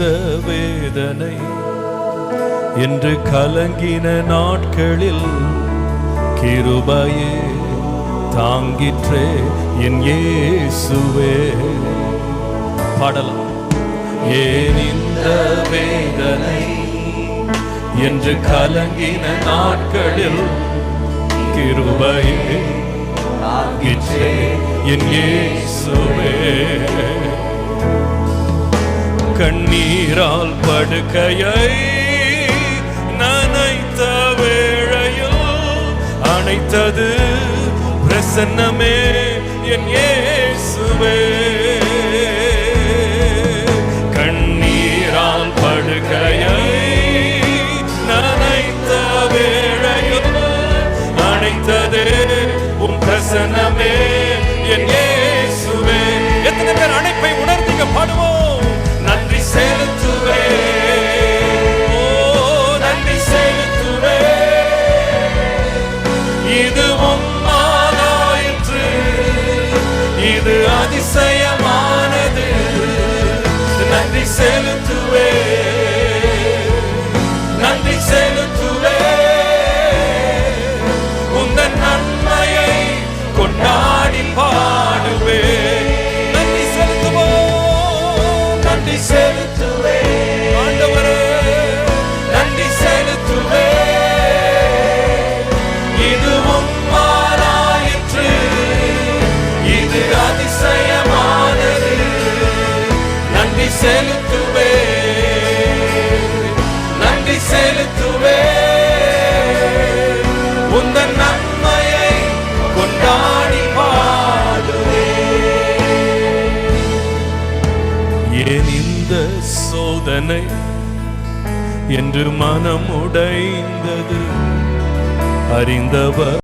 இந்த வேதனை. என்று கலங்கின நாட்களில் கிருபையே தாங்கிற்றே என் இயேசுவே. பாடலாம். ஏன் இந்த வேதனை? என்று கலங்கின நாட்களில் கிருபையே தாங்கிற்றே என் இயேசுவே. கண்ணீரால் படுக்கையை நனைத்த வேளையில் அனைத்தது பிரசன்னமே என் இயேசுவே. கண்ணீரால் படுக்கையை நனைத்த வேளையில் அணைத்ததே உன் பிரசன்னமே என் இயேசுவே. எத்தனை பேர் அணைப்பை உணர்ந்தீங்க பாடுவோம்? இது உம்மாதாயிற்று இது அதிசயமானது. நன்றி செலுத்துவே செலுத்துவே நன்றி செலுத்துவே உந்தன் நன்மையை கொண்டாடி பாடுவே ஏன் இந்த சோதனை என்று மனம் உடைந்தது அறிந்தவர்